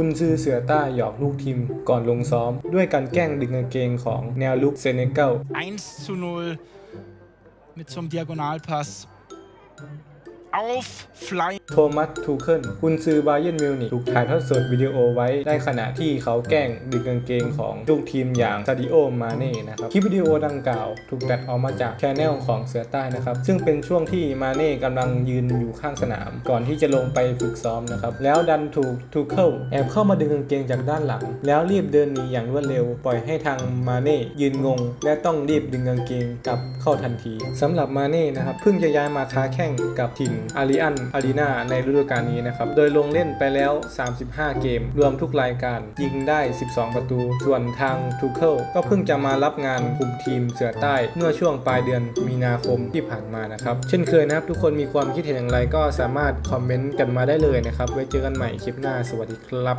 กุนซือเสือใต้หยอกลูกทีมก่อนลงซ้อม ด้วยการแกล้งดึงกางเกงของแนวลุกเซเนกัล1 zu 0 mit so einem Diagonalpass auf Fly. โทมัสทูเคิลกุนซือบาเยนมิวนิกถูกถ่ายทอดสดวิดีโอไว้ได้ขณะที่เขาแกล้งดึงกางเกงของลูกทีมอย่างซาดิโอมาเน่นะครับคลิปวิดีโอดังกล่าว ถูกตัดออกมาจากช anel ของเสือใต้นะครับ ซึ่งเป็นช่วงที่มาเน่กำลังยืนอยู่ข้างสนาม ก่อนที่จะลงไปฝึกซ้อมนะครับ แล้วดันถูกทูเคิลแอบเข้ามาดึงกางเกงจากด้านหลัง แล้วรีบเดินหนีอย่างรวดเร็ว ปล่อยให้ทางมาเน่ยืนงง และต้องรีบดึงกางเกงกลับเข้าทันทีสำหรับมาเน่นะครับเพิ่งจะย้ายมาค้าแข่งกับทีมอาริอันอารีนาในฤดูกาลนี้นะครับ โดยลงเล่นไปแล้ว 35 เกม รวมทุกรายการ ยิงได้ 12 ประตู ส่วนทางทูเคิลก็เพิ่งจะมารับงานคุมทีมเสือใต้เมื่อช่วงปลายเดือนมีนาคมที่ผ่านมานะครับ เช่นเคยนะครับ ทุกคนมีความคิดเห็นอย่างไรก็สามารถคอมเมนต์กันมาได้เลยนะครับ ไว้เจอกันใหม่คลิปหน้า สวัสดีครับ